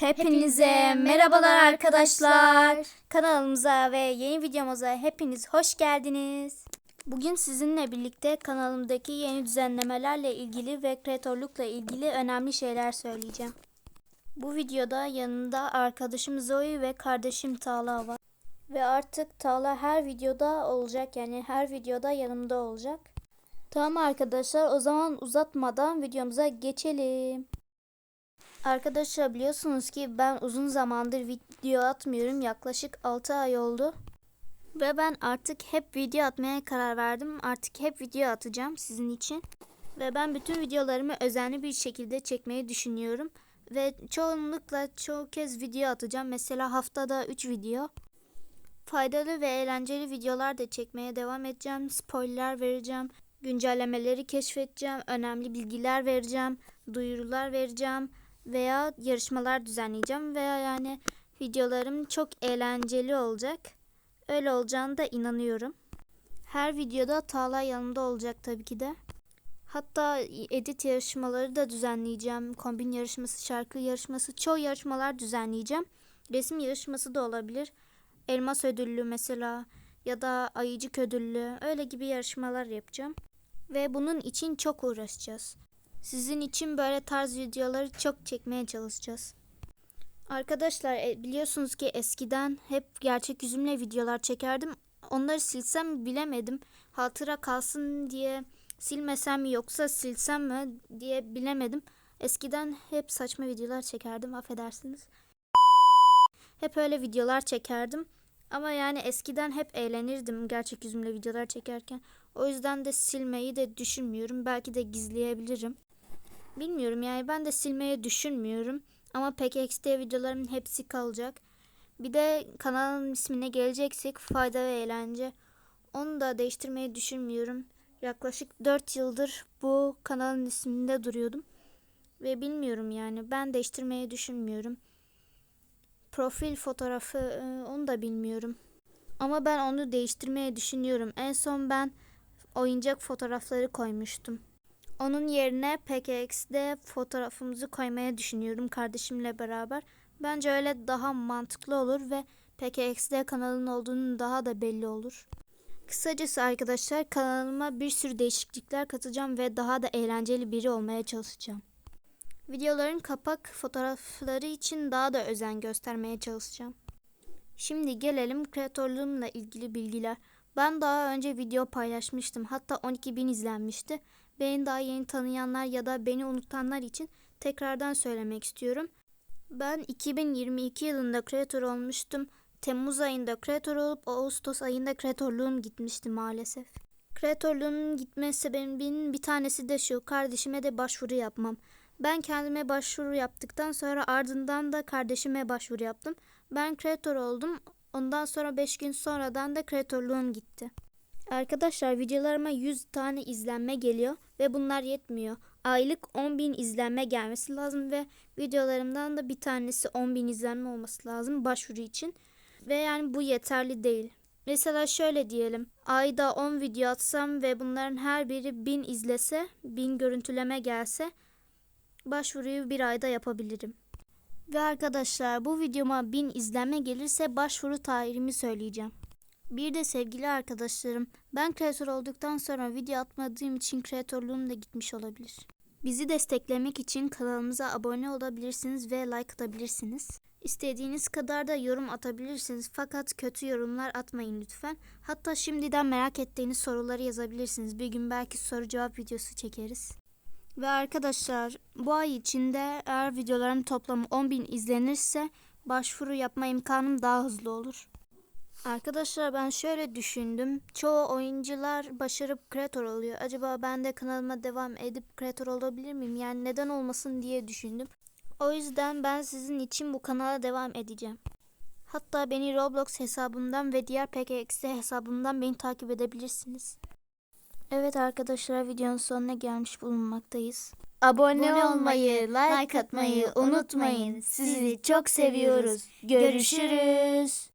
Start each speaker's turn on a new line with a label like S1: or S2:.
S1: Hepinize merhabalar arkadaşlar. Kanalımıza ve yeni videomuza hepiniz hoş geldiniz. Bugün sizinle birlikte kanalımdaki yeni düzenlemelerle ilgili ve kreatörlükle ilgili önemli şeyler söyleyeceğim. Bu videoda yanında arkadaşım Zoe ve kardeşim Tala var. Ve artık Tala her videoda olacak yani her videoda yanımda olacak. Tamam arkadaşlar o zaman uzatmadan videomuza geçelim. Arkadaşlar biliyorsunuz ki ben uzun zamandır video atmıyorum. Yaklaşık 6 ay oldu. Ve ben artık hep video atmaya karar verdim. Artık hep video atacağım sizin için. Ve ben bütün videolarımı özenli bir şekilde çekmeyi düşünüyorum. Ve çoğunlukla çoğu kez video atacağım. Mesela haftada 3 video. Faydalı ve eğlenceli videolar da çekmeye devam edeceğim. Spoiler vereceğim. Güncellemeleri keşfedeceğim. Önemli bilgiler vereceğim. Duyurular vereceğim veya yarışmalar düzenleyeceğim veya yani videolarım çok eğlenceli olacak. Öyle olacağını da inanıyorum. Her videoda Tağla yanımda olacak tabii ki de. Hatta edit yarışmaları da düzenleyeceğim. Kombin yarışması, şarkı yarışması, çoğu yarışmalar düzenleyeceğim. Resim yarışması da olabilir. Elmas ödüllü mesela ya da ayıcık ödüllü öyle gibi yarışmalar yapacağım. Ve bunun için çok uğraşacağız. Sizin için böyle tarz videoları çok çekmeye çalışacağız. Arkadaşlar e, biliyorsunuz ki eskiden hep gerçek yüzümle videolar çekerdim. Onları silsem bilemedim. Hatıra kalsın diye silmesem mi yoksa silsem mi diye bilemedim. Eskiden hep saçma videolar çekerdim affedersiniz. Hep öyle videolar çekerdim. Ama yani eskiden hep eğlenirdim gerçek yüzümle videolar çekerken. O yüzden de silmeyi de düşünmüyorum. Belki de gizleyebilirim. Bilmiyorum yani ben de silmeyi düşünmüyorum. Ama PKXD videolarımın hepsi kalacak. Bir de kanalın ismine geleceksek fayda ve eğlence. Onu da değiştirmeyi düşünmüyorum. Yaklaşık 4 yıldır bu kanalın isminde duruyordum. Ve bilmiyorum yani ben değiştirmeyi düşünmüyorum. Profil fotoğrafı e, onu da bilmiyorum. Ama ben onu değiştirmeyi düşünüyorum. En son ben oyuncak fotoğrafları koymuştum. Onun yerine PKX'de fotoğrafımızı koymaya düşünüyorum kardeşimle beraber. Bence öyle daha mantıklı olur ve PKX'de kanalın olduğunu daha da belli olur. Kısacası arkadaşlar kanalıma bir sürü değişiklikler katacağım ve daha da eğlenceli biri olmaya çalışacağım. Videoların kapak fotoğrafları için daha da özen göstermeye çalışacağım. Şimdi gelelim kreatörlüğümle ilgili bilgiler. Ben daha önce video paylaşmıştım. Hatta 12.000 izlenmişti. Beni daha yeni tanıyanlar ya da beni unutanlar için tekrardan söylemek istiyorum. Ben 2022 yılında kreatör olmuştum. Temmuz ayında kreatör olup Ağustos ayında kreatörlüğüm gitmişti maalesef. Kreatörlüğümün gitme sebebinin bir tanesi de şu. Kardeşime de başvuru yapmam. Ben kendime başvuru yaptıktan sonra ardından da kardeşime başvuru yaptım. Ben kreatör oldum. Ondan sonra 5 gün sonradan da kreatörlüğüm gitti. Arkadaşlar videolarıma 100 tane izlenme geliyor ve bunlar yetmiyor. Aylık 10.000 izlenme gelmesi lazım ve videolarımdan da bir tanesi 10.000 izlenme olması lazım başvuru için. Ve yani bu yeterli değil. Mesela şöyle diyelim. Ayda 10 video atsam ve bunların her biri 1000 izlese, 1000 görüntüleme gelse başvuruyu bir ayda yapabilirim. Ve arkadaşlar bu videoma 1000 izlenme gelirse başvuru tarihimi söyleyeceğim. Bir de sevgili arkadaşlarım, ben kreatör olduktan sonra video atmadığım için kreatörlüğüm de gitmiş olabilir. Bizi desteklemek için kanalımıza abone olabilirsiniz ve like atabilirsiniz. İstediğiniz kadar da yorum atabilirsiniz fakat kötü yorumlar atmayın lütfen. Hatta şimdiden merak ettiğiniz soruları yazabilirsiniz. Bir gün belki soru cevap videosu çekeriz. Ve arkadaşlar bu ay içinde eğer videoların toplamı 10.000 izlenirse başvuru yapma imkanım daha hızlı olur. Arkadaşlar ben şöyle düşündüm. Çoğu oyuncular başarıp kreatör oluyor. Acaba ben de kanalıma devam edip kreatör olabilir miyim? Yani neden olmasın diye düşündüm. O yüzden ben sizin için bu kanala devam edeceğim. Hatta beni Roblox hesabımdan ve diğer PKX hesabımdan beni takip edebilirsiniz. Evet arkadaşlar videonun sonuna gelmiş bulunmaktayız. Abone olmayı, like atmayı unutmayın. Sizi çok seviyoruz. Görüşürüz.